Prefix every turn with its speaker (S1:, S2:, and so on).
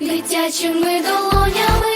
S1: дитячими долонями